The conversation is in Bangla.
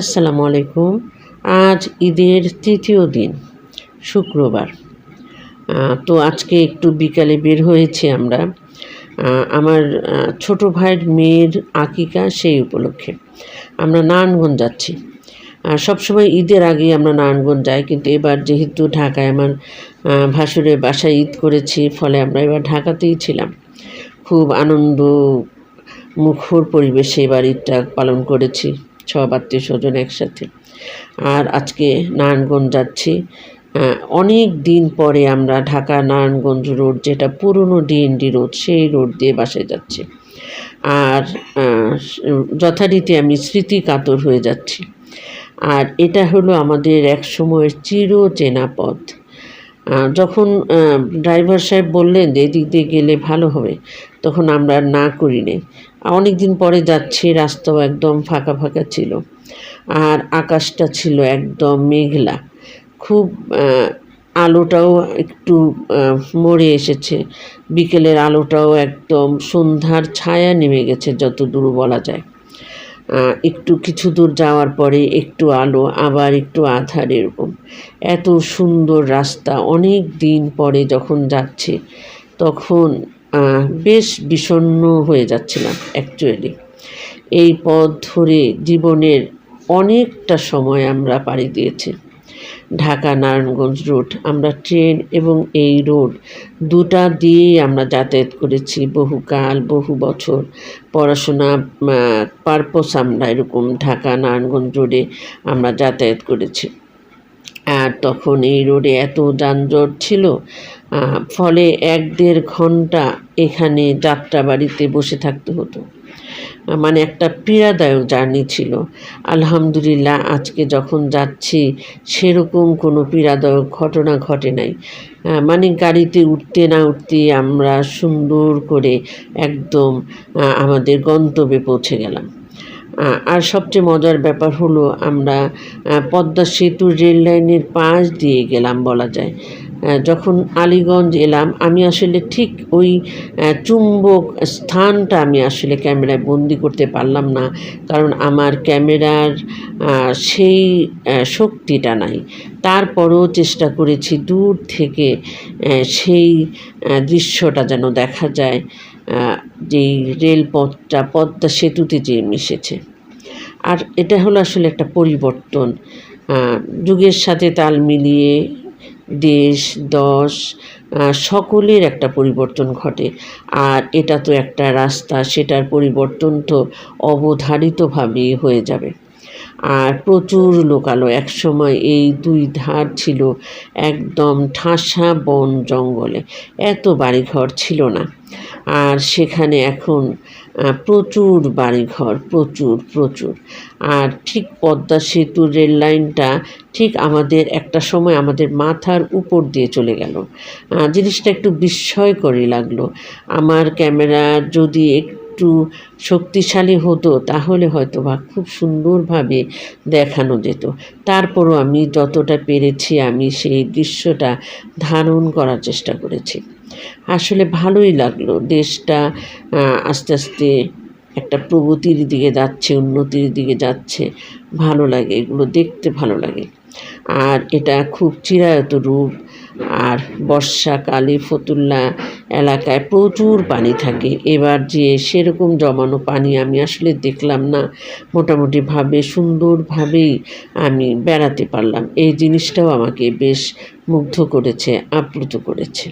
আসসালামু আলাইকুম। আজ ঈদের তৃতীয় দিন, শুক্রবার। তো আজকে একটু বিকালে বের হয়েছি আমরা। আমার ছোট ভাইয়ের মেয়ের আকিকা সেই উপলক্ষে। আমরা নারায়ণগঞ্জ যাচ্ছি। সবসময় ঈদের আগেই আমরা নারায়ণগঞ্জ যাই, কিন্তু এবার যেহেতু ঢাকায় আমার ভাসুরের বাসায় ঈদ করেছি, ফলে আমরা এবার ঢাকাতেই ছিলাম। খুব আনন্দ মুখর পরিবেশে এবার ঈদটা পালন করেছি। সব আত্মীয় স্বজন একসাথে। আর আজকে নারায়ণগঞ্জ যাচ্ছি। অনেক দিন পরে আমরা ঢাকা নারায়ণগঞ্জ রোড, যেটা পুরনো ডিএনডি রোড, সেই রোড দিয়ে বাসে যাচ্ছি। আর যথারীতি আমি স্মৃতি কাতর হয়ে যাচ্ছি। আর এটা হলো আমাদের এক সময়ের চির চেনা পথ। যখন ড্রাইভার সাহেব বললেন যে এদিক দিয়ে গেলে ভালো হবে তখন আমরা না করি নাই। অনেক দিন পরে যাচ্ছি, রাস্তাও একদম ফাঁকা ফাঁকা ছিল। আর আকাশটা ছিল একদম মেঘলা। খুব আলোটাও একটু মরে এসেছে। বিকেলের আলোটাও একদম সন্ধ্যার ছায়া নেমে গেছে, যত দূর বলা যায়। একটু কিছু দূর যাওয়ার পরে একটু আলো, আবার একটু আধার এরকম। এত সুন্দর রাস্তা। অনেক দিন পরে যখন যাচ্ছে, তখন বেশ বিষণ্ণ হয়ে যাচ্ছিলাম অ্যাকচুয়ালি এই পথ ধরে জীবনের অনেকটা সময় আমরা পাড়ি দিয়েছি। ঢাকা নারায়ণগঞ্জ রোড, আমরা ট্রেন এবং এই রোড দুটা দিয়েই আমরা যাতায়াত করেছি বহুকাল বহু বছর। পড়াশোনা পারপোস আমরা এরকম ঢাকা নারায়ণগঞ্জ রোডে আমরা যাতায়াত করেছি। তখন এই রোডে এত যানজট ছিল ফলে এক দেড় ঘণ্টা এখানে যাত্রা বাড়িতে বসে থাকতে হতো। মানে একটা পীড়াদায়ক জার্নি ছিল। আলহামদুলিল্লাহ, আজকে যখন যাচ্ছি, সেরকম কোনো পীড়াদায়ক ঘটনা ঘটে নাই। মানে গাড়িতে উঠতে না উঠতে আমরা সুন্দর করে একদম আমাদের গন্তব্যে পৌঁছে গেলাম। আর সবচেয়ে মজার ব্যাপার হলো আমরা পদ্মা সেতু রেল লাইনের পাশ দিয়ে গেলাম বলা যায়। যখন আলীগঞ্জ এলাম, আমি আসলে ঠিক ওই চুম্বক স্থানটা আমি আসলে ক্যামেরায় বন্দি করতে পারলাম না, কারণ আমার ক্যামেরার সেই শক্তিটা নাই। তারপরও চেষ্টা করেছি দূর থেকে সেই দৃশ্যটা যেন দেখা যায়। যেই রেলপথটা, পদ্মা সেতুতে যে মিশেছে। আর এটা হলো আসলে একটা পরিবর্তন। যুগের সাথে তাল মিলিয়ে দেশ, দশ সকলের একটা পরিবর্তন ঘটে। আর এটা তো একটা রাস্তা, সেটার পরিবর্তন তো অবধারিতভাবেই হয়ে যাবে। আর প্রচুর লোকালো একসময় এই দুই ধার ছিল একদম ঠাসা বন জঙ্গলে। এত বাড়িঘর ছিল না। আর সেখানে এখন প্রচুর বাড়িঘর, প্রচুর প্রচুর। আর ঠিক পদ্মা সেতুর রেল লাইনটা ঠিক আমাদের একটা সময় আমাদের মাথার উপর দিয়ে চলে গেল। জিনিসটা একটু বিস্ময়করই লাগল। আমার ক্যামেরা যদি একটু শক্তিশালী হতো, তাহলে হয়তো বা খুব সুন্দরভাবে দেখানো যেত। তারপরও আমি যতটা পেরেছি আমি সেই দৃশ্যটা ধারণ করার চেষ্টা করেছি। আসলে ভালোই লাগল, দেশটা আস্তে আস্তে একটা প্রগতির দিকে যাচ্ছে, উন্নতির দিকে যাচ্ছে, ভালো লাগে, এগুলো দেখতে ভালো লাগে। আর এটা খুব চিরায়ত রূপ, আর বর্ষাকালে ফতুল্লা এলাকায় প্রচুর পানি থাকে। এবার যে সেরকম জমানো পানি আমি আসলে দেখলাম না। মোটামুটিভাবে সুন্দরভাবেই আমি বেড়াতে পারলাম। এই জিনিসটাও আমাকে বেশ মুগ্ধ করেছে, আপ্লুত করেছে।